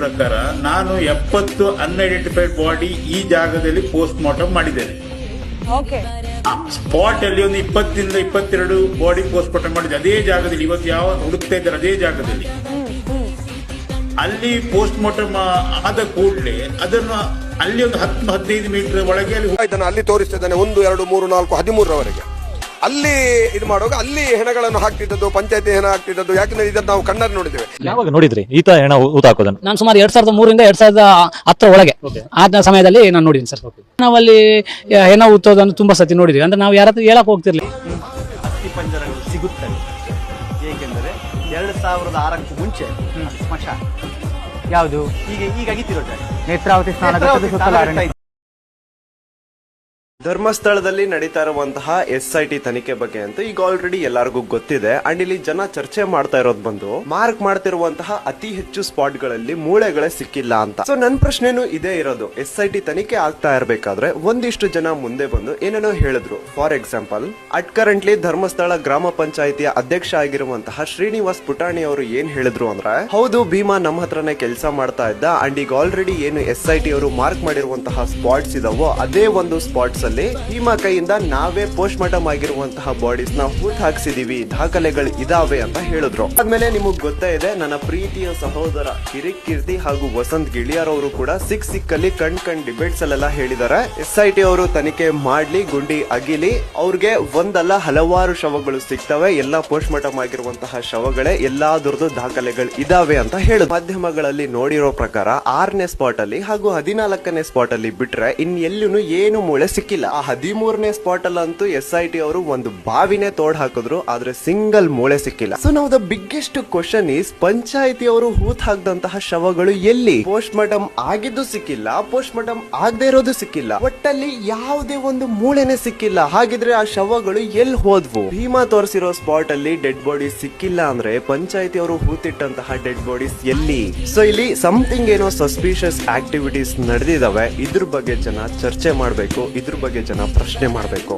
ಪ್ರಕಾರ ನಾನು ಎಪ್ಪತ್ತು ಅನ್ಐಡೆಂಟಿಫೈಡ್ ಬಾಡಿ ಈ ಜಾಗದಲ್ಲಿ ಪೋಸ್ಟ್ ಮಾರ್ಟಮ್ ಮಾಡಿದ್ದೇನೆ. ಸ್ಪಾಟ್ ಅಲ್ಲಿ ಒಂದು ಇಪ್ಪತ್ತಿಂದ ಇಪ್ಪತ್ತೆರಡು ಬಾಡಿ ಪೋಸ್ಟ್ ಮಾರ್ಟಮ್ ಮಾಡಿದೆ ಅದೇ ಜಾಗದಲ್ಲಿ ಇವತ್ತು ಯಾವ ಹುಡುಕ್ತಾ ಇದ್ದಾರೆ ಅದೇ ಜಾಗದಲ್ಲಿ. ಅಲ್ಲಿ ಪೋಸ್ಟ್ ಮಾರ್ಟಮ್ ಆದ ಕೂಡಲೇ ಅದನ್ನು ಅಲ್ಲಿ ಒಂದು ಹತ್ತು ಹದಿನೈದು ಮೀಟರ್ ಒಳಗೆ ಅಲ್ಲಿ ಹೋಗಿದ್ದಾನೆ ಅಲ್ಲಿ ತೋರಿಸ್ತಿದ್ದಾನೆ ಒಂದು ಎರಡು ಮೂರು ನಾಲ್ಕು ಹದಿಮೂರರವರೆಗೆ. ಅಲ್ಲಿ ಇದು ಮಾಡುವಾಗ ಅಲ್ಲಿ ಹೆಣಗಳನ್ನು ಹಾಕ್ತಿದ್ದದ್ದು ಪಂಚಾಯತಿ ಹೆಣ ಹಾಕ್ತಿದ್ದದ್ದು ಯಾಕಂದ್ರೆ ಇದನ್ನು ನಾವು ಕಣ್ಣಲ್ಲಿ ನೋಡಿದ್ದೇವೆ. ಯಾವಾಗ ನೋಡಿದ್ರಿ ಈತ ಹೆಣ ಊತ ಹಾಕೋದನ್ನ ನಾನು ಸುಮಾರು ಎರಡ್ ಸಾವಿರದ ಮೂರಿಂದ ಎರಡ್ ಸಾವಿರದ ಹತ್ತರ ಒಳಗೆ. ಆ ಸಮಯದಲ್ಲಿ ನಾನು ನೋಡಿದ್ದೀನಿ ಸರ್. ನಾವಲ್ಲಿ ಹೆಣ ಊತೋದನ್ನು ತುಂಬಾ ಸತಿ ನೋಡಿದ್ವಿ ಅಂದ್ರೆ ನಾವು ಯಾರ ಹತ್ರ ಹೇಳಕ್ ಹೋಗ್ತಿರ್ಲಿ ಅಸ್ಥಿ ಪಂಜರಗಳು ಸಿಗುತ್ತವೆ. ಏಕೆಂದರೆ ಎರಡು ಸಾವಿರದ ಆರಕ್ಕೂ ಮುಂಚೆ ಸ್ಮಶಾನ. ಯಾವುದು? ಈಗ ಈಗ ಜಾಗ ನೇತ್ರಾವತಿ ಸ್ನಾನ ಧರ್ಮಸ್ಥಳದಲ್ಲಿ ನಡೀತಾ ಇರುವಂತಹ ಎಸ್ ಐ ಟಿ ತನಿಖೆ ಬಗ್ಗೆ ಅಂತ ಈಗ ಆಲ್ರೆಡಿ ಎಲ್ಲರಿಗೂ ಗೊತ್ತಿದೆ. ಅಂಡ್ ಇಲ್ಲಿ ಜನ ಚರ್ಚೆ ಮಾಡ್ತಾ ಇರೋದು ಬಂದು, ಮಾರ್ಕ್ ಮಾಡ್ತಿರುವಂತಹ ಅತಿ ಹೆಚ್ಚು ಸ್ಪಾಟ್ಗಳಲ್ಲಿ ಮೂಳೆಗಳೇ ಸಿಕ್ಕಿಲ್ಲ ಅಂತ. ಸೊ ನನ್ ಪ್ರಶ್ನೆನೂ ಇದೇ ಇರೋದು. ಎಸ್ ಐ ಟಿ ತನಿಖೆ ಆಗ್ತಾ ಇರಬೇಕಾದ್ರೆ ಒಂದಿಷ್ಟು ಜನ ಮುಂದೆ ಬಂದು ಏನೇನೋ ಹೇಳಿದ್ರು. For example at currently Dharmasthala ಗ್ರಾಮ ಪಂಚಾಯಿತಿಯ ಅಧ್ಯಕ್ಷ ಆಗಿರುವಂತಹ ಶ್ರೀನಿವಾಸ್ ಪುಟಾಣಿ ಅವರು ಏನ್ ಹೇಳಿದ್ರು ಅಂದ್ರೆ, ಹೌದು, ಭೀಮಾ ನಮ್ಮ ಹತ್ರನೇ ಕೆಲಸ ಮಾಡ್ತಾ ಇದ್ದ. ಅಂಡ್ ಈಗ ಆಲ್ರೆಡಿ ಏನು ಎಸ್ ಐ ಟಿ ಅವರು ಮಾರ್ಕ್ ಮಾಡಿರುವಂತಹ ಸ್ಪಾಟ್ಸ್ ಇದಾವೋ, ಅದೇ ಒಂದು ಸ್ಪಾಟ್ಸ್ ಅಲ್ಲಿ ಭೀಮಾ ಕೈಯಿಂದ ನಾವೇ ಪೋಸ್ಟ್ ಮಾರ್ಟಮ್ ಆಗಿರುವಂತಹ ಬಾಡೀಸ್ನ ಹೂತ್ ಹಾಕ್ಸಿದೀವಿ, ದಾಖಲೆಗಳು ಇದಾವೆ ಅಂತ ಹೇಳಿದ್ರು. ಆದ್ಮೇಲೆ ನಿಮಗ್ ಗೊತ್ತೇ ಇದೆ, ನನ್ನ ಪ್ರೀತಿಯ ಸಹೋದರ ಕಿರಿಕ್ ಕೀರ್ತಿ ಹಾಗೂ ವಸಂತ್ ಗಿಳಿಯರ್ ಅವರು ಕೂಡ ಸಿಕ್ ಸಿಕ್ಕಲ್ಲಿ ಕಣ್ ಕಣ್ ಡಿಬೇಟ್ಸ್ ಅಲ್ಲೆಲ್ಲ ಹೇಳಿದ್ದಾರೆ ಎಸ್ ಐ ಟಿ ಅವರು ತನಿಖೆ ಮಾಡ್ಲಿ, ಗುಂಡಿ ಅಗಿಲಿ, ಅವ್ರಿಗೆ ಒಂದಲ್ಲ ಹಲವಾರು ಶವಗಳು ಸಿಗ್ತವೆ, ಎಲ್ಲಾ ಪೋಸ್ಟ್ ಮಾರ್ಟಮ್ ಆಗಿರುವಂತಹ ಶವಗಳೇ, ಎಲ್ಲಾದ್ರದ್ದು ದಾಖಲೆಗಳು ಇದಾವೆ ಅಂತ ಹೇಳಿ ಮಾಧ್ಯಮಗಳಲ್ಲಿ ನೋಡಿರೋ ಪ್ರಕಾರ ಆರನೇ ಸ್ಪಾಟ್ ಅಲ್ಲಿ ಹಾಗೂ ಹದಿನಾಲ್ಕನೇ ಸ್ಪಾಟ್ ಅಲ್ಲಿ ಬಿಟ್ರೆ ಇನ್ ಎಲ್ಲೂ ಏನು ಮೂಳೆ ಸಿಕ್ಕಿಲ್ಲ. ಆ ಹದಿಮೂರನೇ ಸ್ಪಾಟ್ ಅಲ್ಲಂತೂ ಎಸ್ ಐ ಟಿ ಅವರು ಒಂದು ಬಾವಿನೇ ತೋಡ್ ಹಾಕಿದ್ರು, ಆದ್ರೆ ಸಿಂಗಲ್ ಮೂಳೆ ಸಿಕ್ಕಿಲ್ಲ. ಸೊ ನಾವು ದ ಬಿಗ್ಗೆಸ್ಟ್ ಕ್ವಶನ್ ಈಸ್ ಪಂಚಾಯತಿ ಅವರು ಹೂತ್ ಹಾಕ್ದಂತಹ ಶವಗಳು ಎಲ್ಲಿ? ಪೋಸ್ಟ್ ಮಾರ್ಟಮ್ ಆಗಿದ್ದು ಸಿಕ್ಕಿಲ್ಲ ಪೋಸ್ಟ್ ಮಾರ್ಟಮ್ ಆಗದೆ ಇರೋದು ಸಿಕ್ಕಿಲ್ಲ. ಒಟ್ಟಲ್ಲಿ ಯಾವುದೇ ಒಂದು ಮೂಳೆನೆ ಸಿಕ್ಕಿಲ್ಲ. ಹಾಗಿದ್ರೆ ಆ ಶವಗಳು ಎಲ್ಲಿ ಹೋದ್ವು? ಭೀಮಾ ತೋರಿಸಿರೋ ಸ್ಪಾಟ್ ಅಲ್ಲಿ ಡೆಡ್ ಬಾಡಿ ಸಿಕ್ಕಿಲ್ಲ ಅಂದ್ರೆ ಪಂಚಾಯತಿ ಅವರು ಹೂತಿಟ್ಟಂತಹ ಡೆಡ್ ಬಾಡೀಸ್ ಎಲ್ಲಿ? ಸೊ ಇಲ್ಲಿ ಸಮಥಿಂಗ್ ಏನೋ ಸಸ್ಪಿಷಿಯಸ್ ಆಕ್ಟಿವಿಟೀಸ್ ನಡೆದಿದಾವೆ. ಇದ್ರ ಬಗ್ಗೆ ಜನ ಚರ್ಚೆ ಮಾಡಬೇಕು. ಇದ್ರ ಬಗ್ಗೆ ಜನ ಪ್ರಶ್ನೆ ಮಾಡಬೇಕು.